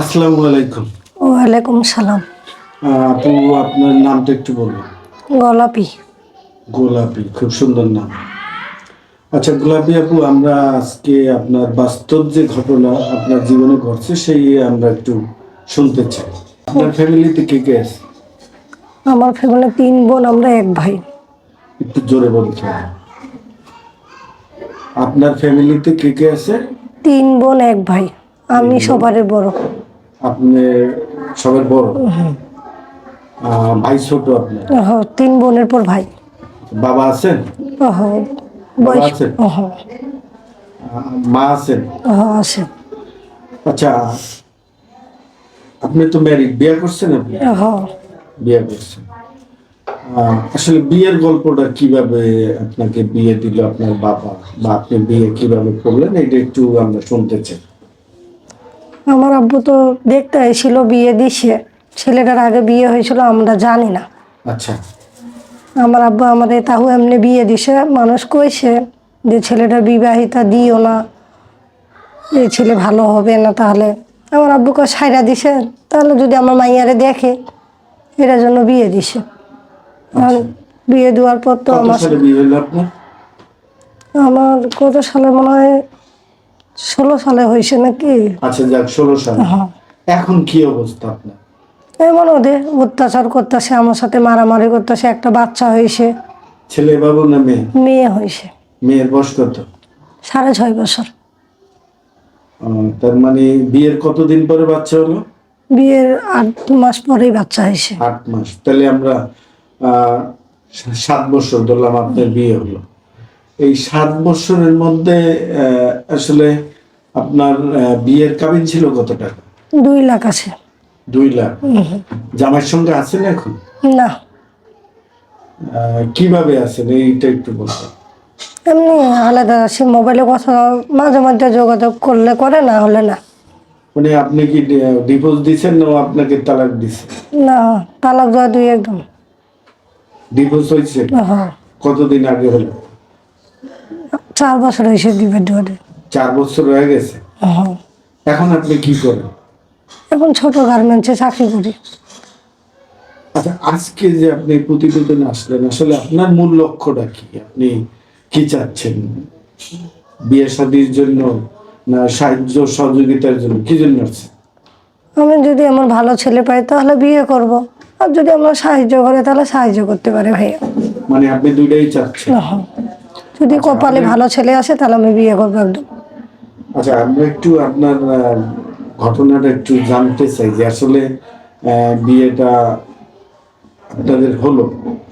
আসসালামু আলাইকুম। ওয়ালাইকুম সালাম। আপু আপনার নামটা একটু বলুন গোলাপি। গোলাপি খুব সুন্দর নাম। আচ্ছা গোলাপি আপু আমরা আজকে আপনার বাস্তব যে ঘটনা আপনার জীবনে ঘটছে সেই আমরা একটু শুনতে চাই। আপনার ফ্যামিলিতে কে কে আছে? আমার ফ্যামিলি তিন বোন আমরা এক ভাই। একটু জোরে বলতে আপনার ফ্যামিলিতে কে কে আছে? তিন বোন এক ভাই। আমি সবার বড়। আপনি সবার বড়? ভাই ছোট আপনার? তিন বোনের পর ভাই। বাবা আছেন? বাবা ওহ, আহ, মা আছেন? ওহ, আছে আচ্ছা আপনি তো ম্যারিড বিয়ে করছেন আপনি? বিয়ে করছেন। আসলে বিয়ের গল্পটা কীভাবে আপনাকে বিয়ে দিল আপনার বাবা? বা আপনি বিয়ে কীভাবে করলেন? এটা একটু আমরা শুনতে চাই। আমার আব্বু তো দেখতে এসেছিল বিয়ে দিছে। ছেলেটার আগে বিয়ে হয়েছিল আমরা জানি না। আচ্ছা। আমার আব্বু আমাদের তাহু এমনি বিয়ে দিছে মানুষ কইছে যে ছেলেটা বিবাহিতা দিও না। এই ছেলে ভালো হবে না তাহলে। আমার আব্বুকে সাইরা দিছে। তাহলে যদি আমার মাইয়ারে দেখে এটার জন্য বিয়ে দিছে। আর বিয়ে দেওয়ার পর তো আমার আমার কত সালে মনে হয় ষোলো সালে হয়েছে নাকি? আচ্ছা যাক ষোলো সালে। হ্যাঁ। এখন কি অবস্থা আপনার? এমন ওদের অত্যাচার করতেছে আমার সাথে মারামারি করতেছে একটা বাচ্চা হয়েছে। ছেলে বাবু না মেয়ে? মেয়ে হয়েছে। মেয়ের বয়স কত? সাড়ে ছয় বছর। তার মানে বিয়ের কতদিন পরে বাচ্চা হলো? বিয়ের আট মাস পরেই বাচ্চা হয়েছে। আট মাস। তাহলে আমরা আহ, সাত বছর ধরলাম আপনার বিয়ে হলো। এই সাত বছরের মধ্যে আসলে আপনার বিয়ের কাবিন ছিল কত টাকা দুই লাখ আছে। দুই লাখ? জামাইয়ের সঙ্গে আছেন এখন? না। কীভাবে আছেন? এইটা একটু বলবেন। এমনি আলাদা আছে মোবাইলে কথা মাঝে মাঝে যোগাযোগ করলে করে না হলে না। মানে আপনি কি ডিভোর্স দিচ্ছেন না আপনাকে তালাক দিছে? না তালাক দেওয়া দুই একদম। ডিভোর্স হয়েছে? হ্যাঁ। কতদিন আগে হলো? চার বছর হয়েছে দিবে দুয়ারে চার বছর হয়ে গেছে? হ্যাঁ। এখন আপনি কি করেন? এখন ছোট গার্মেন্টসে চাকরি করি। আচ্ছা আজকে যে আপনি প্রতিবেদনে আসলেন আসলে আপনার মূল লক্ষ্যটা কি? আপনি কি চাচ্ছেন? বিয়ে শাদির জন্য না সাহায্য সহযোগিতার জন্য? কি জন্য আসছেন? আমি যদি আমার ভালো ছেলে পাই তাহলে বিয়ে করব। আর যদি আমার সাহায্য করে তাহলে সাহায্য করতে পারে ভাইয়া। মানে আপনি দুইটাই চাচ্ছেন? হ্যাঁ। যদি কপালে ভালো ছেলে আসে তাহলে আমি বিয়ে করব একদম। আচ্ছা আমরা একটু আপনার ঘটনাটা একটু জানতে চাই যে আসলে বিয়েটা আপনাদের হলো?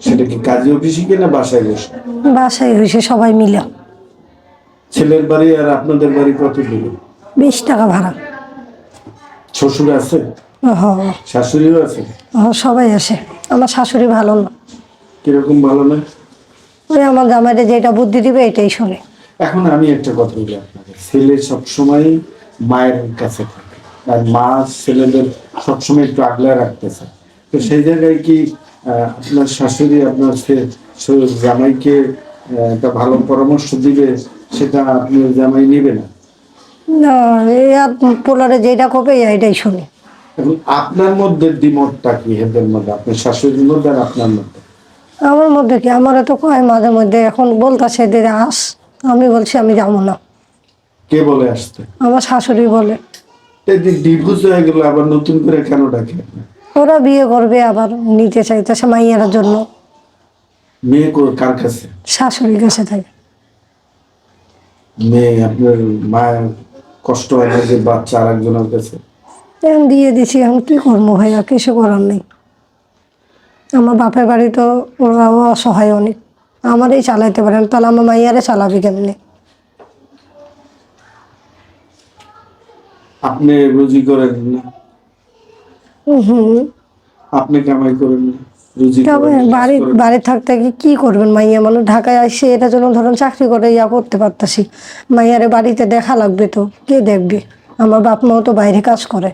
সেটা কি কাজী অফিসে কি না বাসায় বসে? বাসায় হয়েছে সবাই মিলে। ছেলের বাড়ি আর আপনাদের বাড়ি কত দূরে? বিশ টাকা ভাড়া। শ্বশুর আছে? শাশুড়িও আছে? হ্যাঁ, সবাই আসে। আমার শাশুড়ি ভালো না। কীরকম ভালো না? ওই আমার জামাইটা যেটা বুদ্ধি দিবে এটাই শোনে। এখন আমি একটা কথা বলি আপনাকে ছেলে সবসময় মায়ের কাছে থাকে। আর মা ছেলেদের সবসময় একটু আগলে রাখতে চায় তো সেই জায়গায় কি আপনার শাশুড়ি আপনার জামাইকে একটা ভালো পরামর্শ দিবে সেটা আপনার জামাই নিবে না? না এই পোলারে যেটা করবে এটাই শুনে। এখন আপনার মধ্যে দ্বিমতটা কি এদের মধ্যে? আপনার শাশুড়ির মধ্যে আর আপনার মধ্যে? আমার মধ্যে কি? আমার তো কয় মাঝে মধ্যে এখন বলতাছে দিদি আস আমি বলছি আমি যাব না। কে বলে আসতে? আমার শাশুড়ি বলে। ডিভোর্স হয়ে গেল আবার নতুন করে কেন ডাকে? ওরা বিয়ে করবে আবার নিতে চাইতেছে মাইয়ার জন্য। মেয়ে কার কাছে? শাশুড়ির কাছে থাকে। মেয়ে আপনার মায়ের কষ্ট হয় না যে বাচ্চা আর একজনের কাছে দিয়ে দিছি এখন কি করব ভাইয়া? কিছু করার নেই। আমার বাপের বাড়ি তো ওরাও অসহায় অনেক। আমারই চালাইতে পারেন তাহলে আমার মাইয়ারে চালাবি কেমনি? আপনি রুজি করেন না। হুম। আপনি কামাই করেন না বাড়ি বাড়ি থাকতে কি কি করবেন মাইয়া? মানুষ ঢাকায় আসছে এটা জন্য ধরুন চাকরি করে ইয়া করতে পারতাছি। মাইয়ারে বাড়িতে দেখা লাগবে তো কে দেখবে? আমার বাপ মাও তো বাইরে কাজ করে।